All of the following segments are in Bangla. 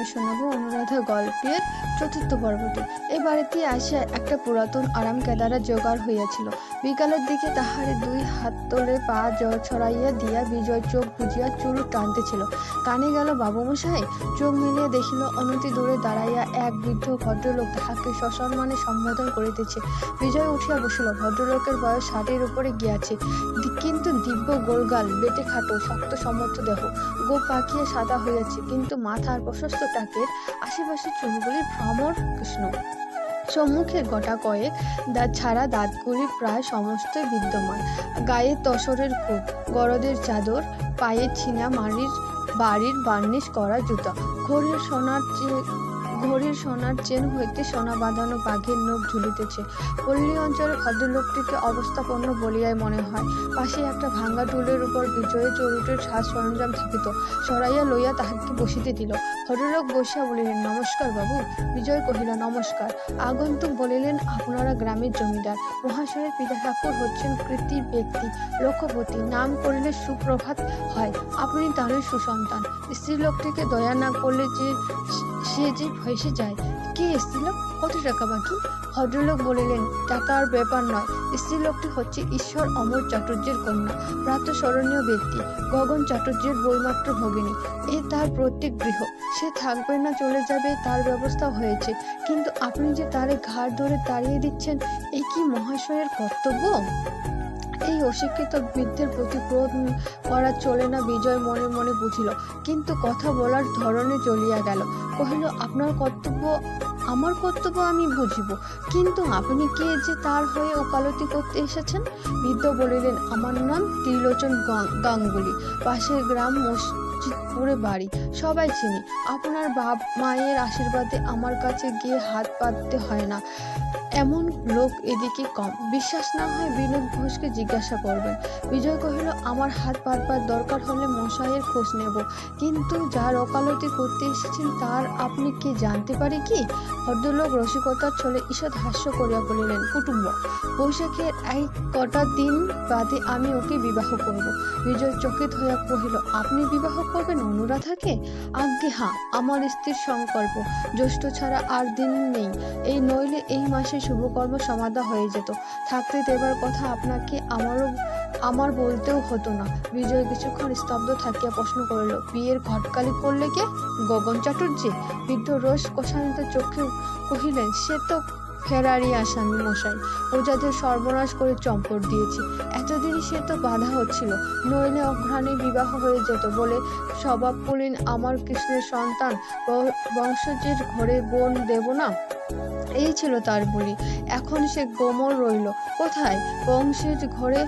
আমি শোনাবো অনুরাধা গল্পের চতুর্থ পর্বটি। এ বাড়িতে আসিয়া একটা পুরাতন আরাম কেদারা জোগাড় হইয়াছিল। বিকালের দিকে তাহারে দুই হাত তোলে পা ছড়াইয়া দিয়া বিজয় চোখ বুঝিয়া চুল টানতেছিল। কানে গেল বাবুমশাই, চোখ মিলিয়ে দেখিল অনতি দূরে দাঁড়াইয়া এক বৃদ্ধ ভদ্রলোক তাহাকে সসম্মানে সম্বোধন করিতেছে। বিজয় উঠিয়া বসিল, ভদ্রলোকের বয়স ষাটের উপরে গিয়াছে। কিন্তু দিব্য গোলগাল, বেটে খাটো, শক্ত সমর্থ দেহ গো পাকিয়ে সাদা হইয়াছে, কিন্তু মাথার প্রশস্ত টাকের আশেপাশে চুলগুলি ভ্রমর কৃষ্ণ। সম্মুখে গোটা কয়েক দাঁত ছাড়া দাঁতগুলি প্রায় সমস্তই বিদ্যমান। গায়ে তসরের কোট গরদের চাদর, পায়ে ছিনা মারির বাড়ির বার্নিশ করা জুতা। ঘড়ির সোনার ঘড়ির সোনার চেন হইতে সোনা বাঁধানো বাঘের নখ ঝুলিতেছে। পল্লী অঞ্চলের ভদ্রলোকটিকে অবস্থাপন্ন বলিয়াই মনে হয়। পাশে একটা ভাঙ্গা টুলের উপর বিজয়ে চরুটের সাজ সরঞ্জাম থাকিত সরাইয়া লইয়া তাহাকে বসিতে দিল। ভদ্রলোক বসিয়া বলিলেন, নমস্কার বাবু। বিজয় কহিল, নমস্কার। আগন্তুক বলিলেন, আপনারা গ্রামের জমিদার। মহাশয়ের পিতা ঠাকুর হচ্ছেন কৃতি ব্যক্তি লক্ষ্যপতি নাম করলে সুপ্রভাত হয়। আপনি তারই সুসন্তান। স্ত্রীলোকটিকে দয়া না করলে যে সে যে ফেসে যায়। কে স্ত্রীলোক? কত টাকা বাকি? ভদ্রলোক বলিলেন, টাকার ব্যাপার নয়। স্ত্রী লোকটি হচ্ছে ঈশ্বর অমর চাটুর্যের কন্যা প্রাতঃস্মরণীয় ব্যক্তি, গগন চাটুর্যের বইমাত্র ভগিনী। এ তার প্রত্যেক গৃহ। সে থাকবে না, চলে যাবে, তার ব্যবস্থা হয়েছে। কিন্তু আপনি যে তারে ঘাড় ধরে তাড়িয়ে দিচ্ছেন, এ কি মহাশয়ের কর্তব্য? এই অশিক্ষিত বৃদ্ধের প্রতি ক্রোধ করা চলে না, বিজয় মনে মনে বুঝিল। কিন্তু কথা বলার ধরনে চলিয়া গেল। কহিল, আপনার কর্তব্য আমার কর্তব্য আমি বুঝিব। কিন্তু আপনি কে যে তার হয়ে ওকালতি করতে এসেছেন? বৃদ্ধ বলিলেন, আমার নাম ত্রিলোচন গাঙ্গুলি। পাশের গ্রাম মসজিদপুরে বাড়ি। সবাই চিনি, আপনার বাপ মায়ের আশীর্বাদে আমার কাছে গিয়ে হাত পাততে হয় না। এমন লোক এদিকে কম। বিশ্বাস না হয় বিনোদ ঘোষকে জিজ্ঞাসা করবেন। বিজয় কহিল, আমার হাত পাতবার দরকার হলে মশাইয়ের খোঁজ নেব। কিন্তু যার ওকালতি করতে এসেছেন তার আপনি কি জানতে পারি কি? ভদ্রলোক রসিকতার ছলে ঈষৎ হাস্য করিয়া বলিলেন, কুটুম্ব, বৈশাখের এক কটা দিন বাদে আমি ওকে বিবাহ করব। বিজয় চকিত হইয়া কহিল, আপনি বিবাহ করবেন অনুরাধাকে, আজ্ঞে হা আমার স্ত্রীর সংকল্প। জ্যৈষ্ঠ ছাড়া আর দিন নেই। এই নইলে এই মাসে শুভকর্ম সমাধা হয়ে যেত। থাকতে দেবার কথা আপনাকে আমারও, আমার বলতেও হতো না। বিজয় কিছুক্ষণ স্তব্ধ থাকিয়া প্রশ্ন করিল, বিয়ের ঘটকালি করলে কে? গগন চাটুর্যে বৃদ্ধ রোষ কোষানিত চোখে কহিলেন, সে তো ফেরারি আসামি মশাই প্রজাদের সর্বনাশ করে চম্পট দিয়েছি। এতদিনই সে তো বাধা হচ্ছিল নইলে অঘ্রাণে বিবাহ হয়ে যেত বলে স্বভাব পুলিন আমার কৃষ্ণের সন্তান বংশজের ঘরে বোন দেব না? এই ছিল তার বলি। এখন সে গোমর রইল। কোথায়? বংশের ঘরে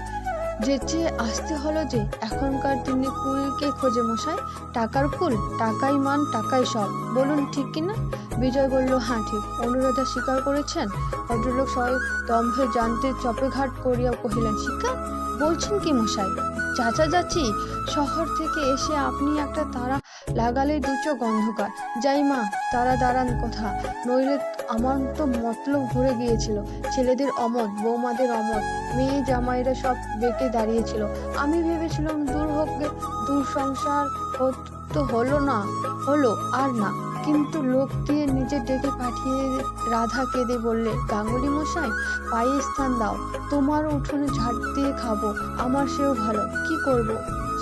যেচে আসতে হলো যে এখনকার দিনে কুলকে খোঁজে মশাই, টাকার কুল টাকাই মান, টাকাই সব। বলুন ঠিক কিনা বিজয় বলল হ্যাঁ ঠিক। অনুরাধা স্বীকার করেছেন? ভদ্রলোক সবাই দম্ভে জানতে চপে ঘাট করিয়া কহিলেন স্বীকার বলছেন কি মশাই? চাচা চাচি, শহর থেকে এসে আপনি একটা তারা লাগালে দুচোখ গন্ধকার যাই মা, তারা দাঁড়ান কথা। নইলে আমার তো মতলব ঘুরে গিয়েছিল। ছেলেদের অমত, বৌমাদের অমত। মেয়ে জামাইরা সব বেঁকে দাঁড়িয়েছিল। আমি ভেবেছিলাম দূর হোক দূর সংসার তো হলো না, হলো আর না। কিন্তু লোক দিয়ে নিজে ডেকে পাঠিয়ে রাধা কেঁদে বললে, গাঙ্গুলি মশাই, পায়ে স্থান দাও। তোমার উঠোনে ঝাড় দিয়ে খাব। আমার সেও ভালো। কি করব?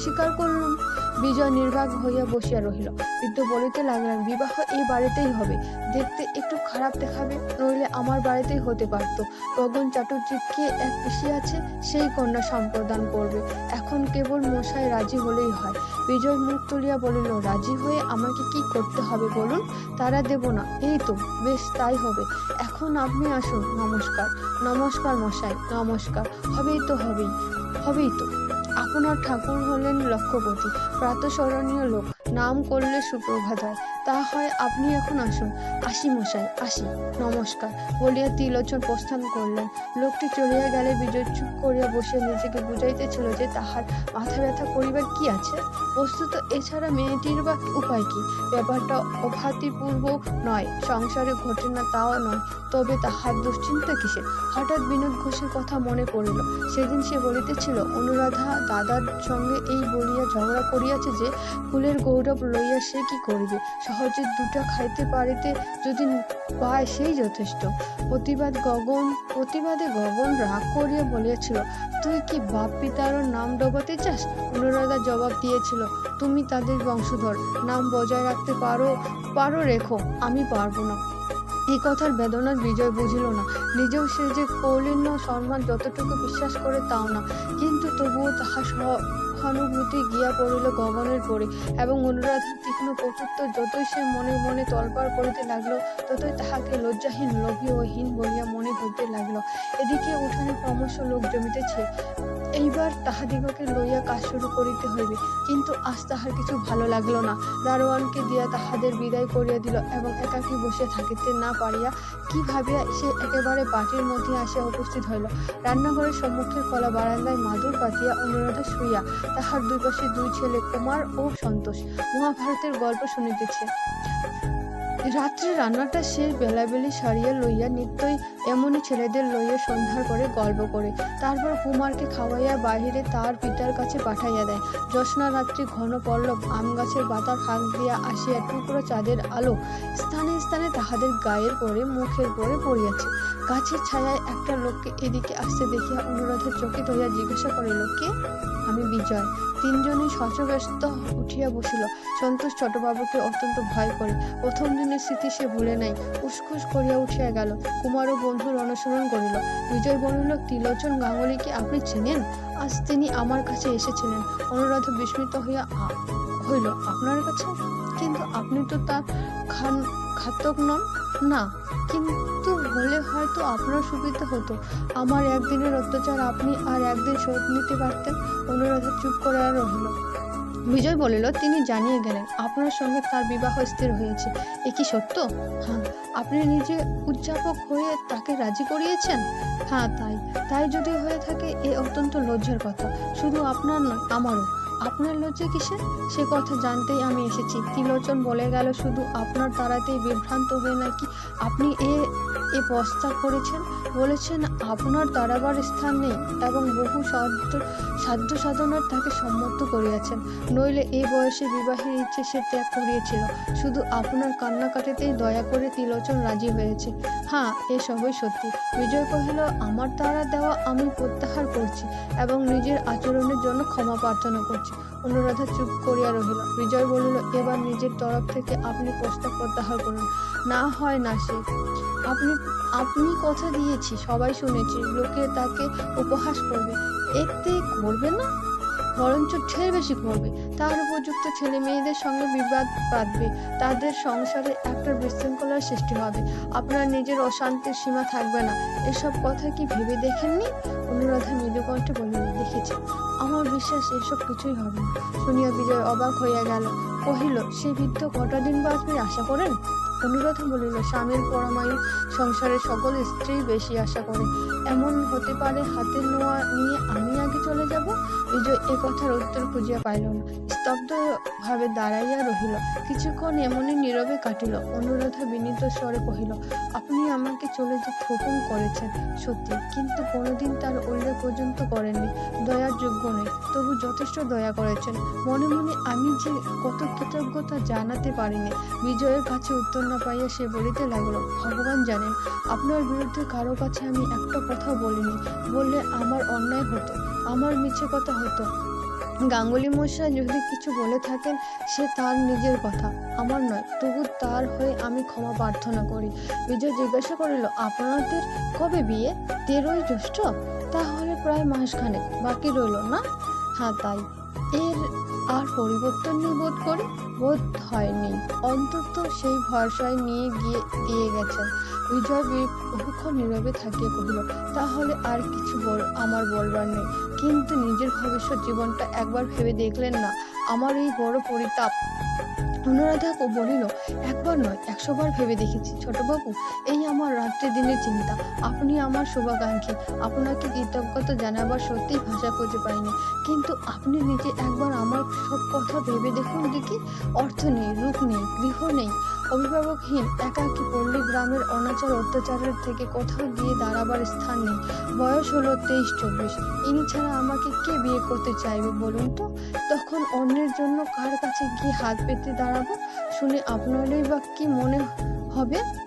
স্বীকার করলুম। বিজয় নির্বাক হইয়া বসিয়া রহিল। বৃদ্ধ বলিতে লাগলেন, বিবাহ এই বাড়িতেই হবে। দেখতে একটু খারাপ দেখাবে, নইলে আমার বাড়িতেই হতে পারত। গগন চাটুর্যের কে এক পিসি আছে, সেই কন্যা সম্প্রদান করবে। এখন কেবল মশাই রাজি হলেই হয়। বিজয় মুখ তুলিয়া বলিল, রাজি হয়ে আমাকে কি করতে হবে বলুন? তারা দেব না। এই তো, বেশ তাই হবে। এখন আপনি আসুন। নমস্কার। নমস্কার মশাই, নমস্কার। হবেই তো, হবেই। হবেই তো। আপনার ঠাকুর হলেন লক্ষ্যপতি প্রাতঃস্মরণীয় লোক। নাম করলে সুপ্রভাত হয়। তা হয় আপনি এখন আসুন। আসি মশাই, আসি। নমস্কার। বলিয়া তিলোচন প্রস্থান করলেন। লোকটি চলিয়া গেলে বিজয় চুপ করিয়া বসিয়া নিজেকে বুঝাইতেছিল যে তাহার মাথা ব্যথা করিবার কি আছে? বস্তুত এছাড়া মেয়েটির বা উপায় কি? ব্যাপারটা অভাতিপূর্ব নয়, সংসারে ঘটে না তাও নয়। তবে তাহার দুশ্চিন্তা কিসের? হঠাৎ বিনোদ ঘোষের কথা মনে পড়িল। সেদিন সে বলিতেছিল, অনুরাধা দাদার সঙ্গে এই বলিয়া ঝগড়া করিয়াছে যে, ফুলের গৌরব লইয়া সে কি করিবে? সহজে দুটা খাইতে পারিতে যদি পায় সেই যথেষ্ট। প্রতিবাদ গগন, প্রতিবাদে গগন রাগ করিয়া বলিয়াছিল, তুই কি বাপ পিতার নাম ডোবাতে চাস? অনুরাধা জবাব দিয়েছিল, তুমি তাদের বংশধর। নাম বজায় রাখতে পারো পারো রেখো, আমি পারব না। এই কথার বেদনার বিজয় বুঝিল না। নিজেও সে যে কৌলিন্য সম্মান যতটুকু বিশ্বাস করে তাও না। কিন্তু তবুও তাহা সহ- সহানুভূতি গিয়া পড়িল গগনের পরে এবং অনুরাধার তীক্ষ্ণ কটুত্ব যতই সে মনে মনে তলপাড় করিতে লাগল, ততই তাহাকে লজ্জাহীন, লোভী ও হীন বলিয়া মনে হইতে লাগল। এদিকে উঠানে ক্রমশ লোক জমিতেছে। এইবার তাহাদিগকে লইয়া কাজ শুরু করিতে হইবে। কিন্তু আজ তাহার কিছু ভালো লাগল না। দারোয়ানকে দিয়া তাহাদের বিদায় করিয়া দিল এবং একাকী বসে থাকিতে না পারিয়া কি ভাবিয়া সে একেবারে বাটির মধ্যে আসিয়া উপস্থিত হইল। রান্নাঘরের সম্মুখের কলা বারান্দায় মাদুর পাতিয়া অনুরাধা শুইয়া তাহার দুই পাশে দুই ছেলে কুমার ও সন্তোষ। মহাভারতের গল্প শুনিতেছে। রাত্রে রান্নাটা সে বেলাবেলি সারিয়া লইয়া নিত্যই এমনই ছেলেদের লইয়া সন্ধ্যার পরে গল্প করে। তারপর কুমারকে খাওয়াইয়া বাহিরে তার পিতার কাছে পাঠাইয়া দেয়। জ্যোৎস্না রাত্রি ঘন পল্লব আম গাছের পাতার ফাঁক দিয়া আসিয়া টুকরো চাঁদের আলো স্থানে স্থানে তাহাদের গায়ের পরে মুখের পরে পড়িয়াছে। গাছের ছায়ায় একটা লোককে এদিকে আসতে দেখিয়া অনুরাধা চকিত হইয়া জিজ্ঞাসা করিল কে আমি বিজয়। তিনজনই শশব্যস্ত উঠিয়া বসিল। সন্তোষ ছোটবাবুকে অত্যন্ত ভয় করে। প্রথম দিনের স্মৃতি সে ভুলে নাই, উসখুস করিয়া উঠিয়া গেল। কুমারও বন্ধুর অনুসরণ করিল। বিজয় বলিল, ত্রিলোচন গাঙ্গুলিকে আপনি চেনেন? আজ তিনি আমার কাছে এসেছিলেন। অনুরাধ বিস্মিত হইয়া হইল আপনার কাছে? কিন্তু আপনি তো তার খান ঘাতক নন? না কিন্তু হলে হয়তো আপনার সুবিধা হতো। আমার একদিনের অত্যাচার আপনি আর একদিন শোধ নিতে পারতেন। অনুরাধা চুপ করে আর রহিল বিজয় বলিল, তিনি জানিয়ে গেলেন, আপনার সঙ্গে তার বিবাহ স্থির হয়েছে। এ কি সত্য? হ্যাঁ আপনি নিজে উদযাপক হয়ে তাকে রাজি করিয়েছেন? হ্যাঁ তাই। তাই যদি হয়ে থাকে, এ অত্যন্ত লজ্জার কথা। শুধু আপনার নয়, আমারও। আপনার লজ্জা কিসে? সে কথা জানতেই আমি এসেছি। তিলোচন বলে গেল, শুধু আপনার তাড়াতেই বিভ্রান্ত হয়ে নাকি আপনি এ এ প্রস্তাব করেছেন। বলেছেন, আপনার তাড়াবার স্থান নেই এবং বহু সাধ্য সাধ্য সাধনার তাকে সম্মত করিয়াছেন। নইলে এই বয়সে বিবাহের ইচ্ছে সে ত্যাগ করিয়েছিল। শুধু আপনার কান্নাকাটিতেই দয়া করে ত্রিলোচন রাজি হয়েছে। হ্যাঁ এ সবই সত্যি। বিজয় কহিল, আমার তারা দেওয়া আমি প্রত্যাহার করছি এবং নিজের আচরণের জন্য ক্ষমা প্রার্থনা করছি। অনুরাধা চুপ করিয়া রহিল। বিজয় বলিল, এবার নিজের তরফ থেকে আপনি প্রস্তাব প্রত্যাহার করুন। না হয় না সে। আপনি আপনি কথা দিয়েছি, সবাই শুনেছি, লোকে তাকে উপহাস করবে। এতে করবে না, বরঞ্চ ঢের বেশি করবে। তার উপযুক্ত ছেলে মেয়েদের সঙ্গে বিবাদ বাঁধবে, তাদের সংসারে একটা বিশৃঙ্খলার সৃষ্টি হবে। আপনার নিজের অশান্তির সীমা থাকবে না। এসব কথা কি ভেবে দেখেননি? অনুরাধা মৃদু কণ্ঠে বলিল দেখেছি। আমার বিশ্বাস এসব কিছুই হবে না। শুনিয়া বিজয় অবাক হইয়া গেল। কহিল, সে বৃদ্ধ কটা দিন বাঁচবে, আশা করেন? অনুরাধা বলিল স্বামীর পরমায়ু সংসারের সকল স্ত্রী বেশি আশা করে। এমন হতে পারে হাতের নোয়া নিয়ে আমি আগে চলে যাব। বিজয় এ কথার উত্তর খুঁজিয়া পাইল না। স্তব্ধ ভাবে দাঁড়াইয়া রহিল। কিছুক্ষণ এমনই নীরবে কাটিল। অনুরাধা বিনীত স্বরে কহিল, আপনি আমাকে চলে যেতে হুকুম করেছেন, সত্যি। কিন্তু কোনোদিন তার উল্লেখ পর্যন্ত করেননি। দয়ার যোগ্য নেই তবু যথেষ্ট দয়া করেছেন। মনে মনে আমি যে কত কৃতজ্ঞতা জানাতে পারিনি, বিজয়ের কাছে উত্তর না পাইয়া সে বলিতে লাগল, ভগবান জানেন, আপনার বিরুদ্ধে কারও কাছে আমি একটা কথা বলিনি। বললে আমার অন্যায় হতো। আমার মিছে কথা হতো। গাঙ্গুলি মশাই যদি কিছু বলে থাকেন, সে তার নিজের কথা। আমার নয়, তবু তার হয়ে আমি ক্ষমা প্রার্থনা করি। বিজয় জিজ্ঞাসা করিল, আপনাদের কবে বিয়ে? তেরোই জ্যৈষ্ঠ? তাহলে প্রায় মাসখানেক বাকি রইল না? হ্যাঁ তাই। এর আর পরিবর্তন নেই বোধ করি? বোধ হয়নি। অন্তত সেই ভরসায় নিয়ে গিয়ে দিয়ে গেছেন। বিজয় বহুক্ষণ নীরবে থাকিয়ে কহিল, তাহলে আর কিছু বল, আমার বলবার নেই। কিন্তু নিজের ভবিষ্যৎ জীবনটা একবার ভেবে দেখলেন না, আমার এই বড় পরিতাপ। অনুরাধা বলিল, একবার নয় একশো বার ভেবে দেখেছি। ছোটবাবু এই আমার রাত্রে দিনের চিন্তা। আপনি আমার শুভাকাঙ্ক্ষী। আপনাকে কৃতজ্ঞতা জানাবার সত্যি ভাষা খুঁজে পাইনি। কিন্তু আপনি নিজে একবার আমার সব কথা ভেবে দেখুন দেখি। অর্থ নেই, রূপ নেই, গৃহ নেই। অভিভাবকহীন একাকী পল্লী গ্রামের অনাচার অত্যাচারের থেকে কোথাও গিয়ে দাঁড়াবার স্থান নেই। বয়স হলো তেইশ চব্বিশ ইনি ছাড়া আমাকে কে বিয়ে করতে চাইবে বলুন তো? তখন অন্যের জন্য কার কাছে গিয়ে হাত পেতে দাঁড়াবো? শুনে আপনারই বা কি মনে হবে?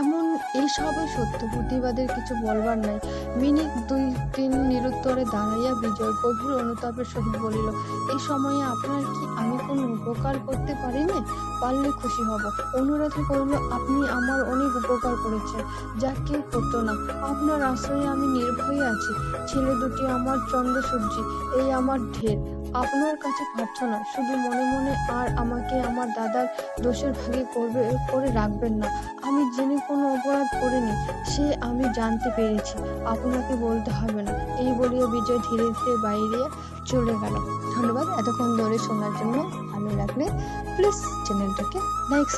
এমন এইসবই সত্য, বুদ্ধিবাদের কিছু বলবার নাই। মিনিট দুই, তিন নিরুত্তরে দাঁড়াইয়া বিজয় গভীর অনুতাপের সহিত বলিল, এই সময়ে আপনার কি আমি কোনো উপকার করতে পারিনি? পারলে খুশি হব। অনুরাধা কহিল, আপনি আমার অনেক উপকার করেছেন, যা কেউ করতো না। আপনার আশ্রয়ে আমি নির্ভয়ে আছি। ছেলে দুটি আমার চন্দ্রসূর্যি, এই আমার ঢের। আপনার কাছে প্রার্থনা, শুধু মনে মনে আর আমাকে আমার দাদার দোষের ভাগে করবে, করে রাখবেন না। আমি যিনি কোনো অপরাধ করিনি, সে আমি জানতে পেরেছি। আপনাকে বলতে হবে না। এই বলিয়া বিজয় ধীরে ধীরে বাইরে চলে গেল। ধন্যবাদ। এতক্ষণ ধরে শোনার জন্য আমি রাখলে প্লিজ চ্যানেলটাকে লাইক